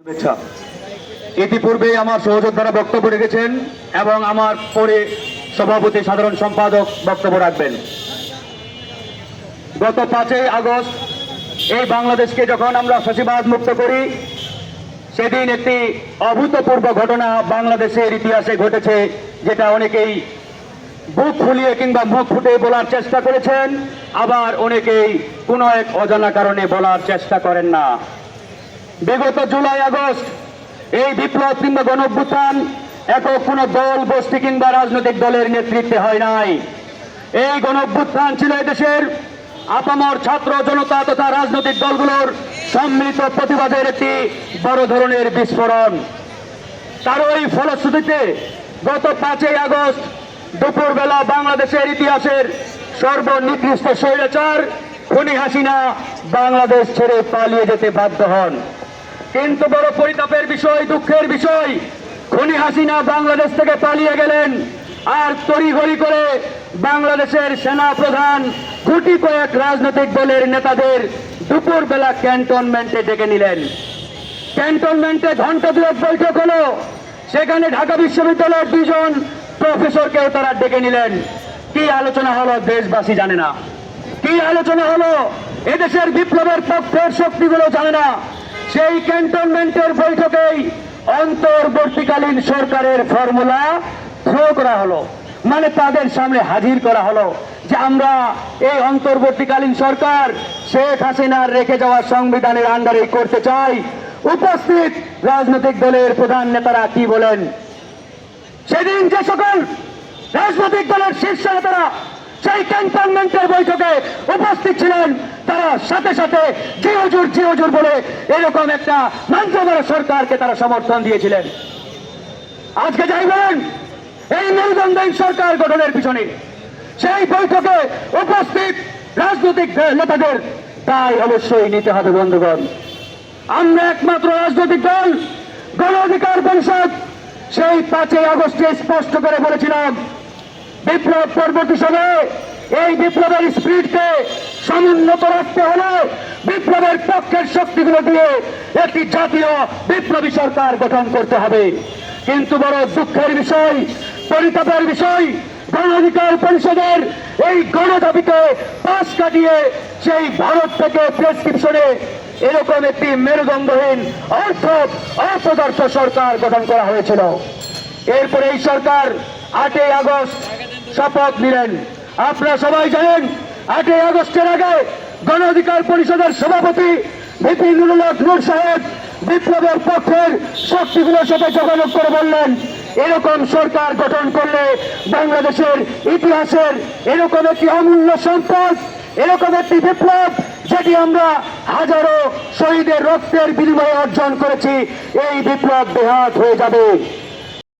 শুভেচ্ছা। ইতিপূর্বে আমার সহযোদ্ধারা বক্তব্য রেখেছেন এবং আমার পরে সভাপতি সাধারণ সম্পাদক বক্তব্য রাখবেন। গত পাঁচই আগস্ট এই বাংলাদেশকে যখন আমরা ফ্যাসিবাদ মুক্ত করি, সেদিন একটি অভূতপূর্ব ঘটনা বাংলাদেশের ইতিহাসে ঘটেছে, যেটা অনেকেই বুক ফুলিয়ে কিংবা মুখ ফুটে বলার চেষ্টা করেছেন, আবার অনেকেই কোনো এক অজানা কারণে বলার চেষ্টা করেন না। বিগত জুলাই, আগস্ট এই বিপ্লব কিংবা গণঅভ্যুত্থান একক কোনো দল, গোষ্ঠী কিংবা রাজনৈতিক দলের নেতৃত্বে হয় নাই। এই গণঅভ্যুত্থান ছিল এদেশের আপামর ছাত্র জনতা তথা রাজনৈতিক দলগুলোর সম্মিলিত প্রতিবাদের একটি বড় ধরনের বিস্ফোরণ। তার ওই ফলশ্রুতিতে গত পাঁচই আগস্ট দুপুরবেলা বাংলাদেশের ইতিহাসের সর্বনিকৃষ্ট স্বৈরাচার খুনি হাসিনা বাংলাদেশ ছেড়ে পালিয়ে যেতে বাধ্য হন। কিন্তু বড় পরিতাপের বিষয়, দুঃখের বিষয়। খুনি হাসিনা বাংলাদেশ থেকে পালিয়ে গেলেন। আর তড়িঘড়ি করে বাংলাদেশের সেনা প্রধান গুটি কয়েক রাজনৈতিক দলের নেতাদের দুপুর দুপুরবেলা ক্যান্টনমেন্টে ডেকে নিলেন। ক্যান্টনমেন্টে ঘণ্টা দুয়েক বৈঠক হলো। সেখানে ঢাকা বিশ্ববিদ্যালয়ের দুজন প্রফেসরকেও তারা ডেকে নিলেন। কি আলোচনা হলো দেশবাসী জানে না। কি আলোচনা হলো? এদেশের বিপ্লবের পক্ষের শক্তিগুলো জানে না। সেই ক্যান্টনমেন্টের বৈঠকেই অন্তর্বর্তীকালীন সরকারের ফর্মুলা থ্রো করা হলো। মানে তাদের সামনে হাজির করা হলো যে আমরা এই অন্তর্বর্তীকালীন সরকার শেখ হাসিনার রেখে যাওয়া সংবিধানের আন্ডারে করতে চাই। উপস্থিত রাজনৈতিক দলের প্রধান নেতারা কি বলেন? সেদিন যে সকল রাজনৈতিক দলের শীর্ষ নেতারা সেই ক্যান্টনমেন্টের বৈঠকে উপস্থিত ছিলেন তারা সাথে সাথে জি হজুর জি হজুর বলে এরকম একটা মন্ত্রবড় সরকারকে তারা সমর্থন দিয়েছিলেন। আজকে যাই বলেন, এই মেরুদণ্ডহীন সরকার গঠনের পিছনে সেই বৈঠকে উপস্থিত রাজনৈতিক নেতাদের তাই অবশ্যই নিতে হবে বন্ধুগণ। আমরা একমাত্র রাজনৈতিক দল, গণ অধিকার পরিষদ, সেই পাঁচই আগস্টে স্পষ্ট করে বলেছিলাম বিপ্লব পরবর্তী সময়ে এই বিপ্লবের স্পিডকে সমুন্নত রাখতে হলে বিপ্লবের পক্ষের শক্তিগুলো দিয়ে একটি জাতীয় বিপ্লবী সরকার গঠন করতে হবে। কিন্তু বড় দুঃখের বিষয়, পরিতাপের বিষয়, গণ অধিকার পরিষদের এই গণদাবিকে পাশ কাটিয়ে সেই ভারত থেকে প্রেসক্রিপশনে এরকম একটি মেরুদণ্ডহীন অর্থ অপদার্থ সরকার গঠন করা হয়েছিল। এরপরে এই সরকার আটই আগস্ট শপথ নিলেন। আপনারা সবাই জানেন, আটই আগস্টের আগে গণ অধিকার পরিষদের সভাপতি হক নূর সাহেব বিপ্লবের পক্ষের শক্তিগুলোর সাথে যোগাযোগ করে বললেন, এরকম সরকার গঠন করলে বাংলাদেশের ইতিহাসের এরকম একটি অমূল্য সম্পদ, এরকম একটি বিপ্লব যেটি আমরা হাজারো শহীদের রক্তের বিনিময়ে অর্জন করেছি, এই বিপ্লব বেহাত হয়ে যাবে।